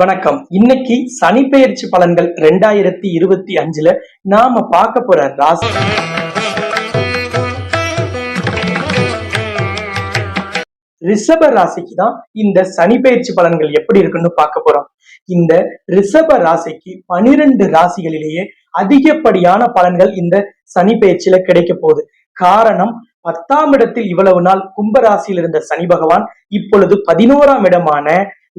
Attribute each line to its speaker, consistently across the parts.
Speaker 1: வணக்கம். இன்னைக்கு சனிப்பெயர்ச்சி பலன்கள் ரெண்டாயிரத்தி இருபத்தி அஞ்சுல நாம பார்க்க போற ராசி ரிஷப ராசிக்கு தான் இந்த சனிப்பெயர்ச்சி பலன்கள் எப்படி இருக்குன்னு பார்க்க போறோம். இந்த ரிஷப ராசிக்கு பனிரெண்டு ராசிகளிலேயே அதிகப்படியான பலன்கள் இந்த சனி பெயர்ச்சியில கிடைக்க போகுது. காரணம் பத்தாம் இடத்தில் இவ்வளவு நாள் கும்பராசியில் இருந்த சனி பகவான் இப்பொழுது பதினோராம் இடமான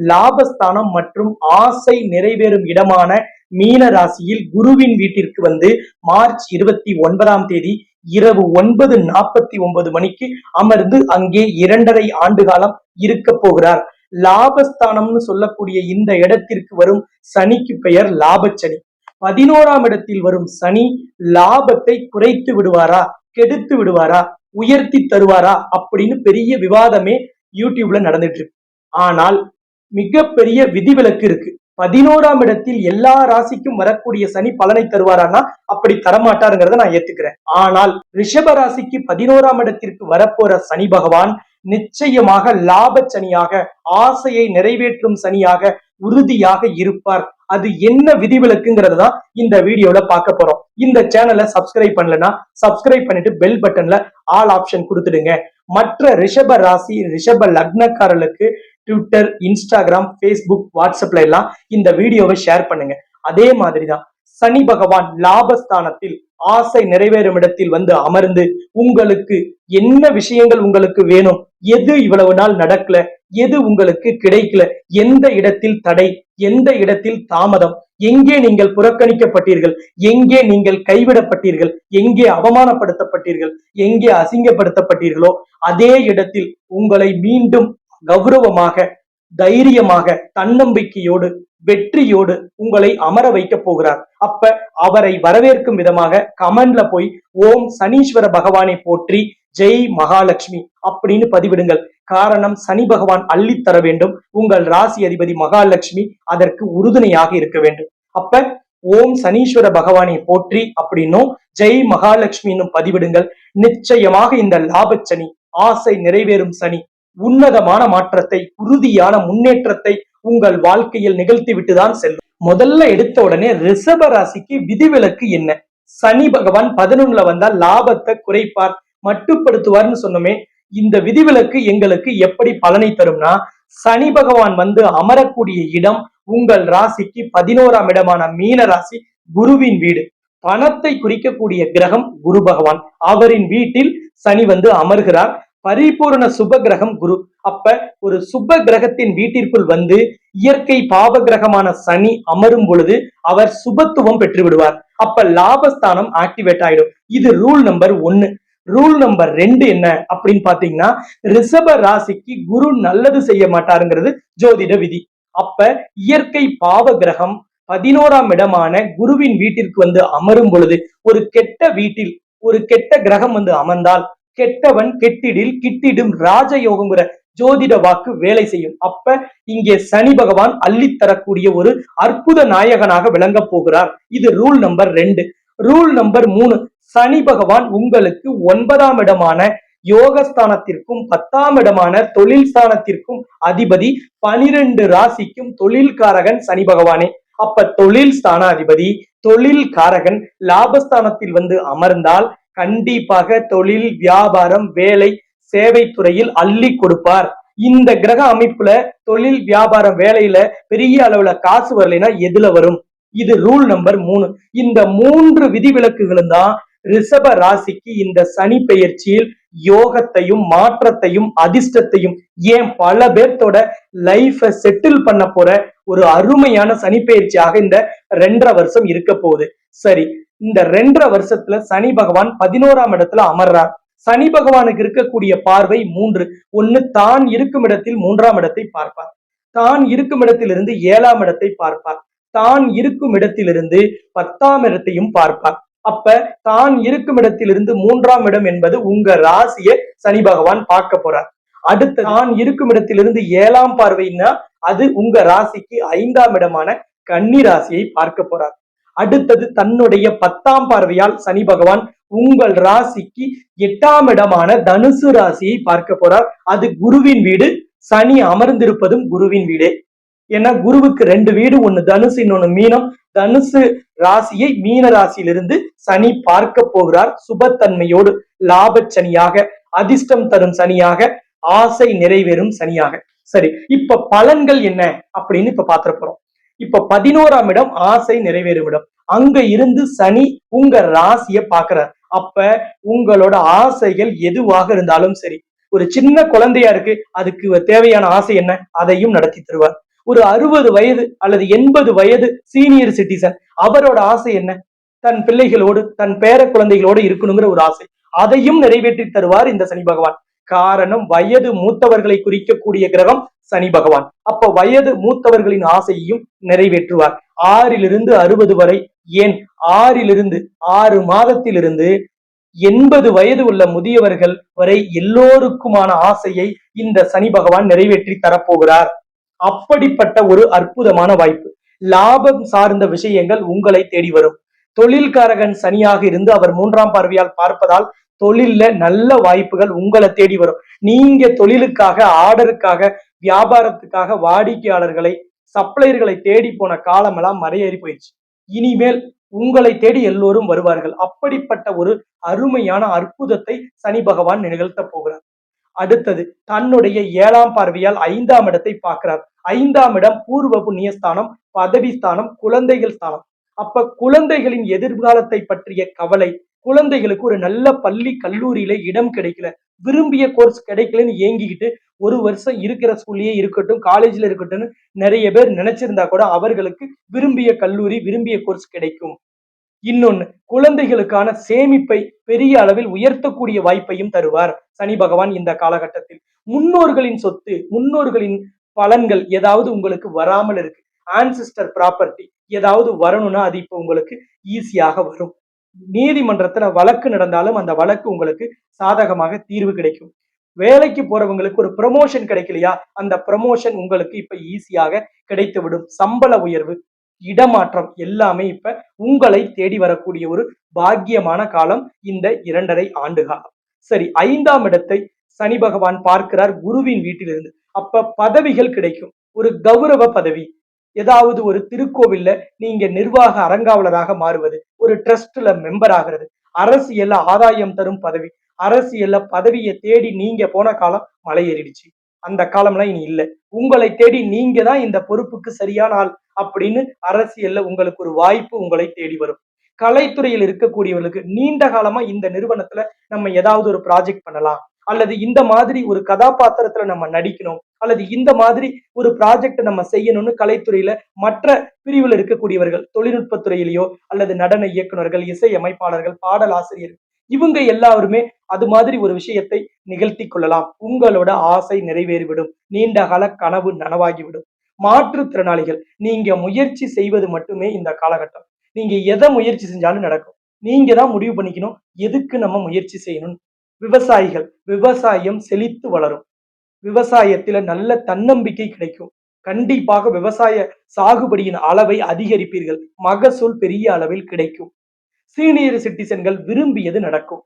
Speaker 1: லாபஸ்தானம் மற்றும் ஆசை நிறைவேறும் இடமான மீன ராசியில் குருவின் வீட்டிற்கு வந்து மார்ச் இருபத்தி ஒன்பதாம் தேதி இரவு ஒன்பது நாற்பத்தி ஒன்பது மணிக்கு அமர்ந்து அங்கே இரண்டரை ஆண்டு காலம் இருக்க போகிறார். லாபஸ்தானம்னு சொல்லக்கூடிய இந்த இடத்திற்கு வரும் சனிக்கு பெயர் லாபச்சனி. பதினோராம் இடத்தில் வரும் சனி லாபத்தை குறைத்து விடுவாரா கெடுத்து விடுவாரா உயர்த்தி தருவாரா அப்படின்னு பெரிய விவாதமே யூடியூப்ல நடந்துட்டு இருக்கு. ஆனால் மிகப்பெரிய விதிவிலக்கு இருக்கு. பதினோராம் இடத்தில் எல்லா ராசிக்கும் வரக்கூடிய சனி பலனை தருவாரான்னா அப்படி தரமாட்டாருங்கிறத நான் ஏத்துக்கிறேன். ஆனால் ரிஷப ராசிக்கு பதினோராம் இடத்திற்கு வரப்போற சனி பகவான் நிச்சயமாக லாப சனியாக ஆசையை நிறைவேற்றும் சனியாக உறுதியாக இருப்பார். அது என்ன விதிவிலக்குங்கிறது தான் இந்த வீடியோல பார்க்க போறோம். இந்த சேனலை சப்ஸ்கிரைப் பண்ணலனா சப்ஸ்கிரைப் பண்ணிட்டு பெல் பட்டன்ல ஆல் ஆப்ஷன் கொடுத்துடுங்க. மற்ற ரிஷப ராசி ரிஷப லக்னக்காரர்களுக்கு ட்விட்டர் இன்ஸ்டாகிராம் ஃபேஸ்புக் வாட்ஸ்அப்ல எல்லாம் இந்த வீடியோவை ஷேர் பண்ணுங்க. அதே மாதிரிதான் சனி பகவான் லாபஸ்தானத்தில் ஆசை நிறைவேறும் இடத்தில் வந்து அமர்ந்து உங்களுக்கு என்ன விஷயங்கள் உங்களுக்கு வேணும் எது இவ்வளவு நாள் நடக்கல எது உங்களுக்கு கிடைக்கல எந்த இடத்தில் தடை எந்த இடத்தில் தாமதம் எங்கே நீங்கள் புறக்கணிக்கப்பட்டீர்கள் எங்கே நீங்கள் கைவிடப்பட்டீர்கள் எங்கே அவமானப்படுத்தப்பட்டீர்கள் எங்கே அசிங்கப்படுத்தப்பட்டீர்களோ அதே இடத்தில் உங்களை மீண்டும் கௌரவமாக தைரியமாக தன்னம்பிக்கையோடு வெற்றியோடு உங்களை அமர வைக்க போகிறார். அப்ப அவரை வரவேற்கும் விதமாக கமெண்ட்ல போய் ஓம் சனீஸ்வர பகவானை போற்றி ஜெய் மகாலட்சுமி அப்படின்னு பதிவிடுங்கள். காரணம் சனி பகவான் அள்ளித்தர வேண்டும். உங்கள் ராசி அதிபதி மகாலட்சுமி அதற்கு உறுதுணையாக இருக்க வேண்டும். அப்ப ஓம் சனீஸ்வர பகவானை போற்றி அப்படின்னும் ஜெய் மகாலட்சுமின்னு பதிவிடுங்கள். நிச்சயமாக இந்த லாபச்சனி ஆசை நிறைவேறும் சனி உன்னதமான மாற்றத்தை உறுதியான முன்னேற்றத்தை உங்கள் வாழ்க்கையில் நிகழ்த்தி விட்டுதான் செல்லும். முதல்ல எடுத்த உடனே ரிஷப ராசிக்கு விதிவிலக்கு என்ன? சனி பகவான் பதினொன்னுல வந்தால் லாபத்தை குறைப்பார் மட்டுப்படுத்துவார்னு சொன்னோமே. இந்த விதிவிலக்கு எங்களுக்கு எப்படி பலனை தரும்னா சனி பகவான் வந்து அமரக்கூடிய இடம் உங்கள் ராசிக்கு பதினோராம் இடமான மீன ராசி குருவின் வீடு. பணத்தை குறிக்கக்கூடிய கிரகம் குரு பகவான். அவரின் வீட்டில் சனி வந்து அமர்கிறார். பரிபூர்ண சுப கிரகம் குரு. அப்ப ஒரு சுப கிரகத்தின் வீட்டிற்குள் வந்து இயற்கை பாவ கிரகமான சனி அமரும் பொழுது அவர் சுபத்துவம் பெற்று விடுவார் அப்ப லாபஸ்தானம் ஆக்டிவேட் ஆயிடும். இது ரூல் நம்பர் ஒன்னு ரூல் நம்பர் ரெண்டு என்ன அப்படின்னு பாத்தீங்கன்னா ரிஷப ராசிக்கு குரு நல்லது செய்ய மாட்டாருங்கிறது ஜோதிட விதி. அப்ப இயற்கை பாவ கிரகம் பதினோராம் இடமான குருவின் வீட்டிற்கு வந்து அமரும் பொழுது ஒரு கெட்ட வீட்டில் ஒரு கெட்ட கிரகம் வந்து அமர்ந்தால் கெட்டவன் கெட்டிடில் கிட்டிடும் ராஜயோகங்கிற ஜோதிட வாக்கு வேலை செய்யும். அப்ப இங்கே சனி பகவான் அள்ளித்தரக்கூடிய ஒரு அற்புத நாயகனாக விளங்க போகிறார். இது ரூல் நம்பர் ரெண்டு. ரூல் நம்பர் மூணு. சனி பகவான் உங்களுக்கு ஒன்பதாம் இடமான யோகஸ்தானத்திற்கும் பத்தாம் இடமான தொழில் ஸ்தானத்திற்கும் அதிபதி பனிரெண்டு ராசிக்கும் தொழில்காரகன் சனி பகவானே. அப்ப தொழில் ஸ்தானாதிபதி தொழில் காரகன் லாபஸ்தானத்தில் வந்து அமர்ந்தால் கண்டிப்பாக தொழில் வியாபாரம் வேலை சேவை துறையில் அள்ளி கொடுப்பார். இந்த கிரக அமைப்புல தொழில் வியாபாரம் வேலையில பெரிய அளவுல காசு வரலைன்னா எதுல வரும்? இது ரூல் நம்பர் மூணு. இந்த மூன்று விதிவிலக்குகளும் தான் ரிஷப ராசிக்கு இந்த சனி பெயர்ச்சியில் யோகத்தையும் மாற்றத்தையும் அதிர்ஷ்டத்தையும் ஏன் பல பேர்த்தோட லைஃப செட்டில் பண்ண போற ஒரு அருமையான சனி பெயர்ச்சியாக இந்த ரெண்டரை வருஷம் இருக்க போகுது. சரி இந்த ரெண்டரை வருஷத்துல சனி பகவான் பதினோராம் இடத்துல அமர்றார். சனி பகவானுக்கு இருக்கக்கூடிய பார்வை மூன்று. ஒன்னு தான் இருக்கும் இடத்தில் மூன்றாம் இடத்தை பார்ப்பார். தான் இருக்கும் இடத்திலிருந்து ஏழாம் இடத்தை பார்ப்பார். தான் இருக்கும் இடத்திலிருந்து பத்தாம் இடத்தையும் பார்ப்பார். அப்ப தான் இருக்கும் இடத்திலிருந்து மூன்றாம் இடம் என்பது உங்க ராசியை சனி பகவான் பார்க்க போறார். அடுத்து தான் இருக்கும் இடத்திலிருந்து ஏழாம் பார்வைன்னா அது உங்க ராசிக்கு ஐந்தாம் இடமான கன்னி ராசியை பார்க்க போறார். அடுத்தது தன்னுடைய பத்தாம் பார்வையால் சனி பகவான் உங்கள் ராசிக்கு எட்டாம் இடமான தனுசு ராசியை பார்க்க போறார். அது குருவின் வீடு சனி அமர்ந்திருப்பதும் குருவின் வீடே. ஏன்னா குருவுக்கு ரெண்டு வீடு ஒண்ணு தனுசு இன்னொன்னு மீனம். தனுசு ராசியை மீன ராசியிலிருந்து சனி பார்க்க போகிறார் சுபத்தன்மையோடு லாபச் சனியாக அதிர்ஷ்டம் தரும் சனியாக ஆசை நிறைவேறும் சனியாக. சரி இப்ப பலன்கள் என்ன அப்படின்னு இப்ப பாத்திர போறோம். இப்ப பதினோராம் இடம் ஆசை நிறைவேறும் இடம் அங்க இருந்து சனி உங்க ராசிய பாக்குறார் அப்ப உங்களோட ஆசைகள் எதுவாக இருந்தாலும் சரி ஒரு சின்ன குழந்தையா இருக்கு அதுக்கு தேவையான ஆசை என்ன அதையும் நடத்தி தருவார். ஒரு அறுபது வயது அல்லது எண்பது வயது சீனியர் சிட்டிசன் அவரோட ஆசை என்ன? தன் பிள்ளைகளோடு தன் பேர குழந்தைகளோடு இருக்கணுங்கிற ஒரு ஆசை. அதையும் நிறைவேற்றி தருவார் இந்த சனி பகவான். காரணம் வயது மூத்தவர்களை குறிக்கக்கூடிய கிரகம் சனி பகவான். அப்ப வயது மூத்தவர்களின் ஆசையையும் நிறைவேற்றுவார். ஆறிலிருந்து அறுபது வரை ஏன்? ஆறிலிருந்து ஆறு மாதத்திலிருந்து எண்பது வயது உள்ள முதியவர்கள் வரை எல்லோருக்குமான ஆசையை இந்த சனி பகவான் நிறைவேற்றி தரப்போகிறார். அப்படிப்பட்ட ஒரு அற்புதமான வாய்ப்பு. லாபம் சார்ந்த விஷயங்கள் உங்களை தேடி வரும். தொழில்காரகன் சனியாக இருந்து அவர் மூன்றாம் பார்வையால் பார்ப்பதால் தொழில்ல நல்ல வாய்ப்புகள் உங்களை தேடி வரும். நீங்க தொழிலுக்காக ஆர்டருக்காக வியாபாரத்துக்காக வாடிக்கையாளர்களை சப்ளையர்களை தேடி போன காலமெல்லாம் மறையேறி போயிடுச்சு. இனிமேல் உங்களை தேடி எல்லோரும் வருவார்கள். அப்படிப்பட்ட ஒரு அருமையான அற்புதத்தை சனி பகவான் நிகழ்த்த போகிறார். அடுத்தது தன்னுடைய ஏழாம் பார்வையால் ஐந்தாம் இடத்தை பார்க்கிறார். ஐந்தாம் இடம் பூர்வ புண்ணியஸ்தானம் பதவி ஸ்தானம் குழந்தைகள் ஸ்தானம். அப்ப குழந்தைகளின் எதிர்காலத்தை பற்றிய கவலை குழந்தைகளுக்கு ஒரு நல்ல பள்ளி கல்லூரியில இடம் கிடைக்கல. விரும்பிய கோர்ஸ் கிடைக்கலன்னு ஏங்கிக்கிட்டு ஒரு வருஷம் இருக்கிற ஸ்கூல்லயே இருக்கட்டும் காலேஜ்ல இருக்கட்டும்னு நிறைய பேர் நினைச்சிருந்தா கூட அவர்களுக்கு விரும்பிய கல்லூரி விரும்பிய கோர்ஸ் கிடைக்கும். இன்னொன்னு குழந்தைகளுக்கான சேமிப்பை பெரிய அளவில் உயர்த்தக்கூடிய வாய்ப்பையும் தருவார் சனி பகவான் இந்த காலகட்டத்தில். முன்னோர்களின் சொத்து முன்னோர்களின் பலன்கள் ஏதாவது உங்களுக்கு வராமல் இருக்கு. ஆன்சிஸ்டர் ப்ராப்பர்ட்டி ஏதாவது வரணும்னா அது இப்போ உங்களுக்கு ஈஸியாக வரும். நீதிமன்றத்துல வழக்கு நடந்தாலும் அந்த வழக்கு உங்களுக்கு சாதகமாக தீர்வு கிடைக்கும். வேலைக்கு போறவங்களுக்கு ஒரு ப்ரமோஷன் கிடைக்கலையா? அந்த ப்ரமோஷன் உங்களுக்கு இப்ப ஈஸியாக கிடைத்து விடும் சம்பள உயர்வு இடமாற்றம் எல்லாமே இப்ப உங்களை தேடி வரக்கூடிய ஒரு பாக்கியமான காலம் இந்த இரண்டரை ஆண்டு காலம் சரி ஐந்தாம் இடத்தை சனி பகவான் பார்க்கிறார் குருவின் வீட்டிலிருந்து. அப்ப பதவிகள் கிடைக்கும். ஒரு கௌரவ பதவி. ஏதாவது ஒரு திருக்கோவில்ல நீங்க நிர்வாக அரங்காவலராக மாறுவது. ஒரு ட்ரஸ்ட்ல மெம்பர் ஆகிறது. அரசியல்ல ஆதாயம் தரும் பதவி. அரசியல்ல பதவியை தேடி நீங்க போன காலம் மலை ஏறிடுச்சு. அந்த காலம்லாம் இனி இல்லை. உங்களை தேடி நீங்க தான் இந்த பொறுப்புக்கு சரியான ஆள் அப்படின்னு அரசியல்ல உங்களுக்கு ஒரு வாய்ப்பு உங்களை தேடி வரும். கலைத்துறையில் இருக்கக்கூடியவர்களுக்கு நீண்ட காலமா இந்த நிறுவனத்துல நம்ம ஏதாவது ஒரு ப்ராஜெக்ட் பண்ணலாம். அல்லது இந்த மாதிரி ஒரு கதாபாத்திரத்துல நம்ம நடிக்கணும். அல்லது இந்த மாதிரி ஒரு ப்ராஜெக்ட் நம்ம செய்யணும்னு கலைத்துறையில மற்ற பிரிவில் இருக்கக்கூடியவர்கள் தொழில்நுட்பத்துறையிலேயோ அல்லது நடன இயக்குனர்கள் இசை அமைப்பாளர்கள் பாடல் ஆசிரியர்கள் இவங்க எல்லாருமே அது மாதிரி ஒரு விஷயத்தை நிகழ்த்தி கொள்ளலாம். உங்களோட ஆசை நிறைவேறிவிடும். நீண்ட கால கனவு நனவாகிவிடும். மாற்றுத்திறனாளிகள் நீங்க முயற்சி செய்வது மட்டுமே இந்த காலகட்டம். நீங்க எதை முயற்சி செஞ்சாலும் நடக்கும். நீங்க தான் முடிவு பண்ணிக்கணும். எதுக்கு நம்ம முயற்சி செய்யணும் விவசாயிகள் விவசாயம் செழித்து வளரும். விவசாயத்துல நல்ல தன்னம்பிக்கை கிடைக்கும். கண்டிப்பாக விவசாய சாகுபடியின் அளவை அதிகரிப்பீர்கள். மகசூல் பெரிய அளவில் கிடைக்கும். சீனியர் சிட்டிசன்கள் விரும்பியது நடக்கும்.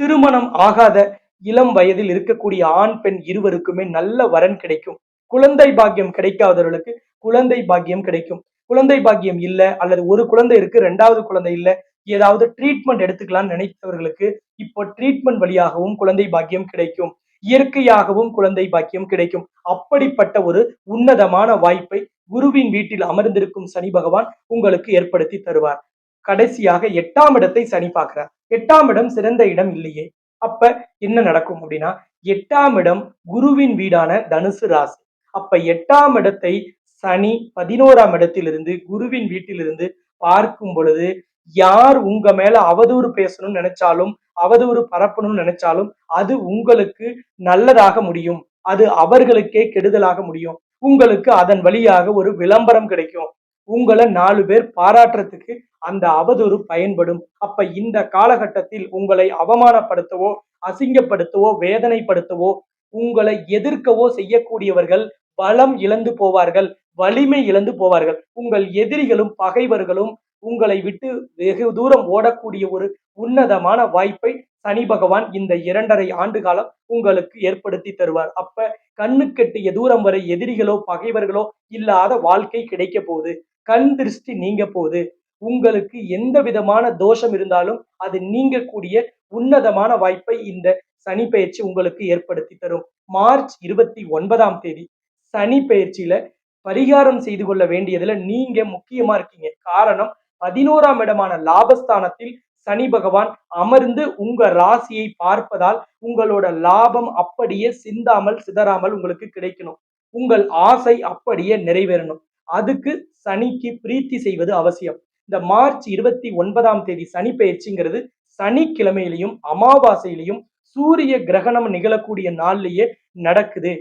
Speaker 1: திருமணம் ஆகாத இளம் வயதில் இருக்கக்கூடிய ஆண் பெண் இருவருக்குமே நல்ல வரன் கிடைக்கும். குழந்தை பாக்கியம் கிடைக்காதவர்களுக்கு குழந்தை பாக்கியம் கிடைக்கும். குழந்தை பாக்கியம் இல்ல அல்லது ஒரு குழந்தை இருக்கு ரெண்டாவது குழந்தை இல்ல ஏதாவது ட்ரீட்மெண்ட் எடுத்துக்கலாம்னு நினைத்தவர்களுக்கு இப்போ ட்ரீட்மெண்ட் வழியாகவும் குழந்தை பாக்கியம் கிடைக்கும். இயற்கையாகவும் குழந்தை பாக்கியம் கிடைக்கும். அப்படிப்பட்ட ஒரு உன்னதமான வாய்ப்பை குருவின் வீட்டில் அமர்ந்திருக்கும் சனி பகவான் உங்களுக்கு ஏற்படுத்தி தருவார். கடைசியாக எட்டாம் இடத்தை சனி பார்க்கிறார். எட்டாம் இடம் சிறந்த இடம் இல்லையே. அப்ப என்ன நடக்கும் அப்படின்னா எட்டாம் இடம் குருவின் வீடான தனுசு ராசி. அப்ப எட்டாம் இடத்தை சனி பதினோராம் இடத்திலிருந்து குருவின் வீட்டிலிருந்து பார்க்கும் பொழுது யார் உங்க மேல அவதூறு பேசணும்னு நினைச்சாலும் அவதூறு பரப்பணும்னு நினைச்சாலும் அது உங்களுக்கு நல்லதாக முடியும். அது அவர்களுக்கே கெடுதலாக முடியும். உங்களுக்கு அதன் வழியாக ஒரு விளம்பரம் கிடைக்கும். உங்களை நாலு பேர் பாராட்டுறதுக்கு அந்த அவதூறு பயன்படும். அப்ப இந்த காலகட்டத்தில் உங்களை அவமானப்படுத்தவோ அசிங்கப்படுத்தவோ வேதனைப்படுத்தவோ உங்களை எதிர்க்கவோ செய்யக்கூடியவர்கள் பலம் இழந்து போவார்கள் வலிமை இழந்து போவார்கள். உங்கள் எதிரிகளும் பகைவர்களும் உங்களை விட்டு வெகு தூரம் ஓடக்கூடிய ஒரு உன்னதமான வாய்ப்பை சனி பகவான் இந்த இரண்டரை ஆண்டு காலம் உங்களுக்கு ஏற்படுத்தி தருவார். அப்ப கண்ணுக்கெட்டிய தூரம் வரை எதிரிகளோ பகைவர்களோ இல்லாத வாழ்க்கை கிடைக்க போகுது. கண் திருஷ்டி நீங்க போகுது. உங்களுக்கு எந்த விதமான தோஷம் இருந்தாலும் அது நீங்கக்கூடிய உன்னதமான வாய்ப்பை இந்த சனி பயிற்சி உங்களுக்கு ஏற்படுத்தி தரும். மார்ச் இருபத்தி ஒன்பதாம் தேதி சனி பயிற்சியில பரிகாரம் செய்து கொள்ள வேண்டியதுல நீங்க முக்கியமா இருக்கீங்க. காரணம் பதினோராம் இடமான லாபஸ்தானத்தில் சனி பகவான் அமர்ந்து உங்க ராசியை பார்ப்பதால் உங்களோட லாபம் அப்படியே சிந்தாமல் சிதறாமல் உங்களுக்கு கிடைக்கணும். உங்கள் ஆசை அப்படியே நிறைவேறணும். அதுக்கு சனிக்கு பிரீத்தி செய்வது அவசியம். இந்த மார்ச் இருபத்தி ஒன்பதாம் தேதி சனி பயிற்சிங்கிறது சனிக்கிழமையிலையும் அமாவாசையிலையும் சூரிய கிரகணம் நிகழக்கூடிய நாள்லயே நடக்குது.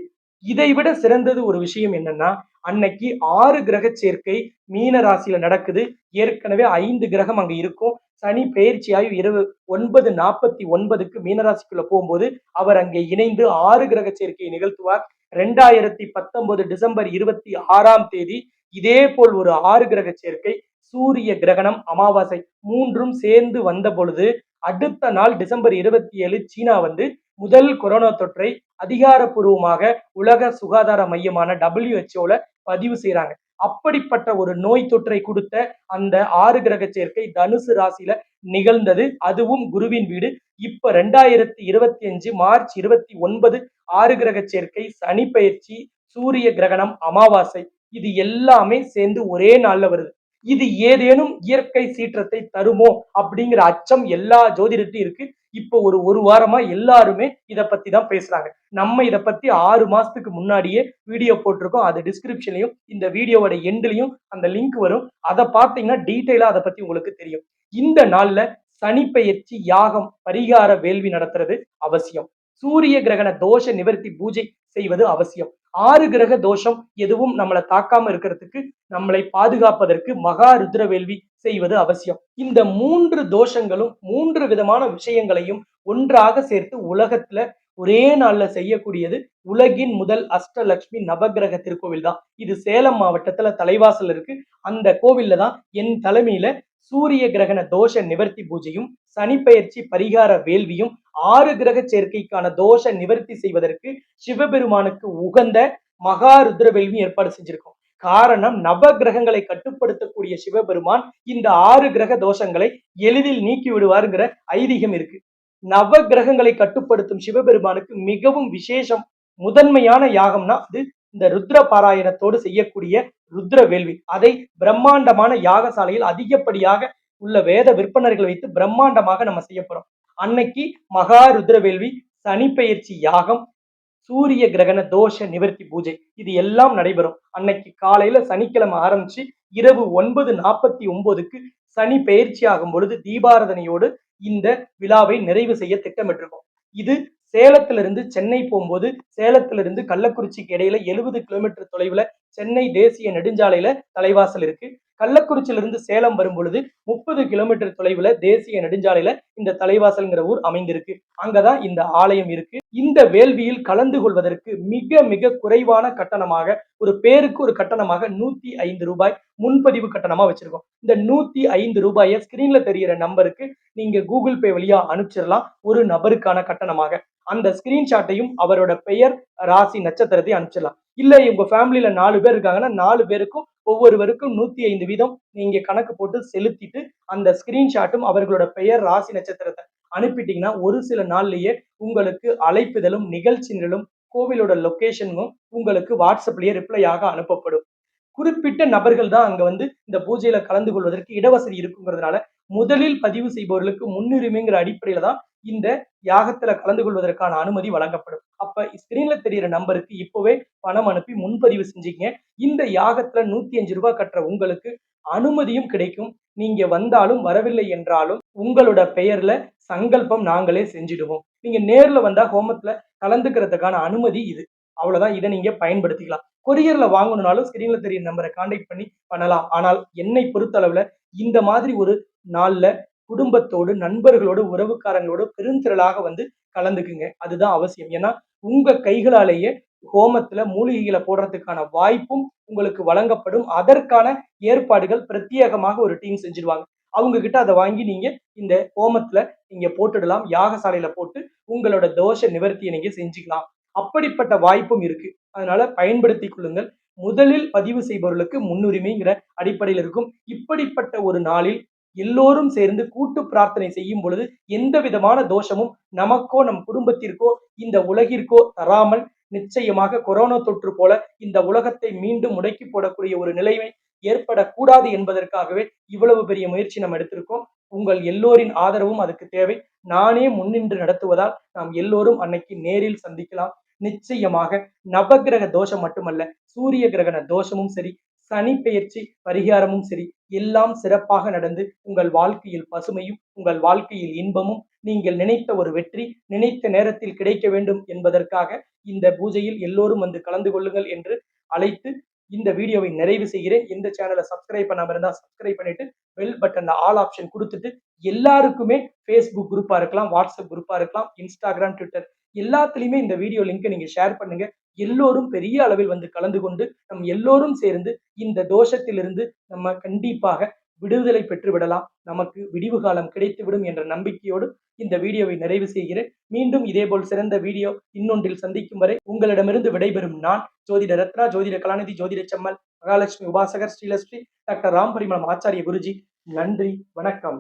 Speaker 1: இதை விட சிறந்தது ஒரு விஷயம் என்னன்னா அன்னைக்கு ஆறு கிரக சேர்க்கை மீன ராசியில நடக்குது. ஏற்கனவே ஐந்து கிரகம் அங்க இருக்கும். சனி பயிற்சியாய் இரவு ஒன்பது நாற்பத்தி ஒன்பதுக்கு மீனராசிக்குள்ள போகும்போது அவர் அங்கே இணைந்து ஆறு கிரக சேர்க்கையை நிகழ்த்துவார். ரெண்டாயிரத்தி பத்தொன்பது டிசம்பர் இருபத்தி ஆறாம் தேதி இதே போல் ஒரு ஆறு கிரக சேர்க்கை சூரிய கிரகணம் அமாவாசை மூன்றும் சேர்ந்து வந்த பொழுது அடுத்த நாள் டிசம்பர் இருபத்தி ஏழு சீனா வந்து முதல் கொரோனா தொற்றை அதிகாரப்பூர்வமாக உலக சுகாதார மையமான டபிள்யூஹெச்ஓல பதிவு செய்யறாங்க அப்படிப்பட்ட ஒரு நோய் தொற்றை கொடுத்த அந்த ஆறு கிரக சேர்க்கை தனுசு ராசியில நிகழ்ந்தது. அதுவும் குருவின் வீடு. இப்ப ரெண்டாயிரத்தி இருபத்தி அஞ்சு மார்ச் இருபத்தி ஒன்பது ஆறு கிரக சேர்க்கை சனி பயிற்சி சூரிய கிரகணம் அமாவாசை இது எல்லாமே சேர்ந்து ஒரே நாள்ல வருது. இது ஏதேனும் இயற்கை சீற்றத்தை தருமோ அப்படிங்கிற அச்சம் எல்லா ஜோதிடத்தையும் இருக்கு. இப்போ ஒரு ஒரு வாரமா எல்லாருமே இத பத்தி தான் பேசுறாங்க. நம்ம இத பத்தி ஆறு மாசத்துக்கு முன்னாடியே வீடியோ போட்டிருக்கோம். அது டிஸ்கிரிப்ஷன்லயும் இந்த வீடியோவோட எண்ட்லயும் அந்த லிங்க் வரும். அதை பார்த்தீங்கன்னா டீட்டெயிலா அதை பத்தி உங்களுக்கு தெரியும். இந்த நாள்ல சனிப்பெயர்ச்சி யாகம் பரிகார வேள்வி நடத்துறது அவசியம். சூரிய கிரகண தோஷ நிவர்த்தி பூஜை செய்வது அவசியம். ஆறு கிரக தோஷம் எதுவும் நம்மளை தாக்காம இருக்கிறதுக்கு நம்மளை பாதுகாப்பதற்கு மகா ருத்ர வேள்வி செய்வது அவசியம். இந்த மூன்று தோஷங்களும் மூன்று விதமான விஷயங்களையும் ஒன்றாக சேர்த்து உலகத்துல ஒரே நாள்ல செய்யக்கூடியது உலகின் முதல் அஷ்டலட்சுமி நவகிரக திருக்கோவில் தான் இது சேலம் மாவட்டத்துல தலைவாசல் இருக்கு. அந்த கோவில்ல தான் என் தலைமையில சூரிய கிரகண தோஷ நிவர்த்தி பூஜையும் சனிப்பெயர்ச்சி பரிகார வேள்வியும் ஆறு கிரக சேர்க்கைக்கான தோஷ நிவர்த்தி செய்வதற்கு சிவபெருமானுக்கு உகந்த மகாருத்ர வேள்வியும் ஏற்பாடு செஞ்சிருக்கோம். காரணம் நவ கிரகங்களை கட்டுப்படுத்தக்கூடிய சிவபெருமான் இந்த ஆறு கிரக தோஷங்களை எளிதில் நீக்கி விடுவாருங்கிற ஐதீகம் இருக்கு. நவ கிரகங்களை கட்டுப்படுத்தும் சிவபெருமானுக்கு மிகவும் விசேஷம் முதன்மையான யாகம்னா அது இந்த ருத்ர பாராயணத்தோடு செய்யக்கூடிய ருத்ர வேள்வி. அதை பிரம்மாண்டமான யாகசாலையில் அதிகப்படியாக உள்ள வேத விற்பனர்கள் வைத்து பிரம்மாண்டமாக நம்ம செய்ய போறோம். அன்னைக்கு மகா ருத்ர வேள்வி சனி பெயர்ச்சி யாகம் சூரிய கிரகண தோஷ நிவர்த்தி பூஜை. இது எல்லாம் நடைபெறும். அன்னைக்கு காலையில சனிக்கிழமை ஆரம்பிச்சு இரவு ஒன்பது நாற்பத்தி ஒன்பதுக்கு சனி பயிற்சி ஆகும் பொழுது தீபாரதனையோடு இந்த விழாவை நிறைவு செய்ய திட்டமிட்டிருக்கோம். இது சேலத்திலிருந்து சென்னை போகும்போது சேலத்திலிருந்து கள்ளக்குறிச்சிக்கு இடையில எழுபது கிலோமீட்டர் தொலைவுல சென்னை தேசிய நெடுஞ்சாலையில தலைவாசல் இருக்கு. கள்ளக்குறிச்சியிலிருந்து சேலம் வரும் பொழுது முப்பது கிலோமீட்டர் தொலைவுல தேசிய நெடுஞ்சாலையில இந்த தலைவாசல்ங்கிற ஊர் அமைந்திருக்கு. அங்கதான் இந்த ஆலயம் இருக்கு. இந்த வேள்வியில் கலந்து கொள்வதற்கு மிக மிக குறைவான கட்டணமாக ஒரு பேருக்கு ஒரு கட்டணமாக நூத்தி ஐந்து ரூபாய் முன்பதிவு கட்டணமா வச்சிருக்கோம். இந்த நூத்தி ஐந்து ரூபாயை ஸ்கிரீன்ல தெரியிற நம்பருக்கு நீங்க கூகுள் பே வழியா அனுப்பிச்சிடலாம் ஒரு நபருக்கான கட்டணமாக. அந்த ஸ்கிரீன்ஷாட்டையும் அவரோட பெயர் ராசி நட்சத்திரத்தையும் அனுப்பிச்சிடலாம். இல்லை உங்க ஃபேமிலியில நாலு பேர் இருக்காங்கன்னா நாலு பேருக்கும் ஒவ்வொருவருக்கும் நூத்தி ஐந்து வீதம் நீங்க கணக்கு போட்டு செலுத்திட்டு அந்த ஸ்கிரீன்ஷாட்டும் அவர்களோட பெயர் ராசி நட்சத்திரத்தை அனுப்பிட்டீங்கன்னா ஒரு சில நாள்லயே உங்களுக்கு அழைப்புதலும் நிகழ்ச்சி கோவிலோட லொக்கேஷனும் உங்களுக்கு வாட்ஸ்அப்லயே ரிப்ளையாக அனுப்பப்படும். குறிப்பிட்ட நபர்கள் தான் அங்க வந்து இந்த பூஜையில கலந்து கொள்வதற்கு இடவசதி இருக்குங்கிறதுனால முதலில் பதிவு செய்பவர்களுக்கு முன்னுரிமைங்கிற அடிப்படையில தான் இந்த யாகத்துல கலந்து கொள்வதற்கான அனுமதி வழங்கப்படும். அப்ப ஸ்கிரீன்ல தெரியிற நம்பருக்கு இப்பவே பணம் அனுப்பி முன்பதிவு செஞ்சீங்க. இந்த யாகத்துல நூத்தி அஞ்சு ரூபாய் கட்டுற உங்களுக்கு அனுமதியும் கிடைக்கும். நீங்க வந்தாலும் வரவில்லை என்றாலும் உங்களோட பெயர்ல சங்கல்பம் நாங்களே செஞ்சிடுவோம். நீங்க நேர்ல வந்தா ஹோமத்துல கலந்துக்கிறதுக்கான அனுமதி இது. அவ்வளவுதான். இதை நீங்க பயன்படுத்திக்கலாம். கொரியர்ல வாங்கணும்னாலும் ஸ்கிரீன்ல தெரியும் நம்பரை கான்டாக்ட் பண்ணி பண்ணலாம். ஆனால் என்னை பொறுத்தளவுல இந்த மாதிரி ஒரு நாள்ல குடும்பத்தோடு நண்பர்களோடு உறவுக்காரங்களோடு பெருந்திரளாக வந்து கலந்துக்குங்க. அதுதான் அவசியம். ஏன்னா உங்க கைகளாலேயே ஹோமத்துல மூலிகைகளை போடுறதுக்கான வாய்ப்பும் உங்களுக்கு வழங்கப்படும். அதற்கான ஏற்பாடுகள் பிரத்யேகமாக ஒரு டீம் செஞ்சிருவாங்க. அவங்க கிட்ட அதை வாங்கி நீங்க இந்த ஹோமத்துல நீங்க போட்டுடலாம். யாகசாலையில போட்டு உங்களோட தோஷ நிவர்த்தியை நீங்க செஞ்சுக்கலாம். அப்படிப்பட்ட வாய்ப்பும் இருக்கு. அதனால பயன்படுத்தி கொள்ளுங்கள். முதலில் பதிவு செய்பவர்களுக்கு முன்னுரிமைங்கிற அடிப்படையில் இருக்கும். இப்படிப்பட்ட ஒரு நாளில் எல்லோரும் சேர்ந்து கூட்டு பிரார்த்தனை செய்யும் பொழுது எந்த விதமான தோஷமும் நமக்கோ நம் குடும்பத்திற்கோ இந்த உலகிற்கோ தராமல் நிச்சயமாக கொரோனா தொற்று போல இந்த உலகத்தை மீண்டும் முடக்கி போடக்கூடிய ஒரு நிலைமை ஏற்படக்கூடாது என்பதற்காகவே இவ்வளவு பெரிய முயற்சி நம்ம எடுத்திருக்கோம். உங்கள் எல்லோரின் ஆதரவும் அதுக்கு தேவை. நானே முன்னின்று நடத்துவதால் நாம் எல்லோரும் அன்னைக்கு நேரில் சந்திக்கலாம். நிச்சயமாக நவகிரக தோஷம் மட்டுமல்ல சூரிய கிரகண தோஷமும் சரி சனி பெயர்ச்சி பரிகாரமும் சரி எல்லாம் சிறப்பாக நடந்து உங்கள் வாழ்க்கையில் பசுமையும் உங்கள் வாழ்க்கையில் இன்பமும் நீங்கள் நினைத்த ஒரு வெற்றி நினைத்த நேரத்தில் கிடைக்க வேண்டும் என்பதற்காக இந்த பூஜையில் எல்லோரும் வந்து கலந்து கொள்ளுங்கள் என்று அழைத்து இந்த வீடியோவை நிறைவு செய்கிறேன். இந்த சேனலை சப்ஸ்கிரைப் பண்ணாம இருந்தா சப்ஸ்கிரைப் பண்ணிட்டு பெல் பட்டன்ல ஆல் ஆப்ஷன் கொடுத்துட்டு எல்லாருக்குமே ஃபேஸ்புக் குரூப்பா இருக்கலாம் வாட்ஸ்அப் குரூப்பா இருக்கலாம் இன்ஸ்டாகிராம் ட்விட்டர் எல்லாத்துலயுமே இந்த வீடியோ லிங்கை நீங்க ஷேர் பண்ணுங்க. எல்லோரும் பெரிய அளவில் வந்து கலந்து கொண்டு நம் எல்லோரும் சேர்ந்து இந்த தோஷத்திலிருந்து நம்ம கண்டிப்பாக விடுதலை பெற்று விடலாம். நமக்கு விடிவு காலம் கிடைத்துவிடும் என்ற நம்பிக்கையோடு இந்த வீடியோவை நிறைவு செய்கிறேன். மீண்டும் இதேபோல் சிறந்த வீடியோ இன்னொன்றில் சந்திக்கும் வரை உங்களிடமிருந்து விடைபெறும் நான் ஜோதிட ரத்னா ஜோதிட கலாநிதி ஜோதிட செம்மல் மகாலட்சுமி உபாசகர் ஸ்ரீலஸ்ரீ டாக்டர் ராம்பரிமலம் ஆச்சாரிய குருஜி. நன்றி வணக்கம்.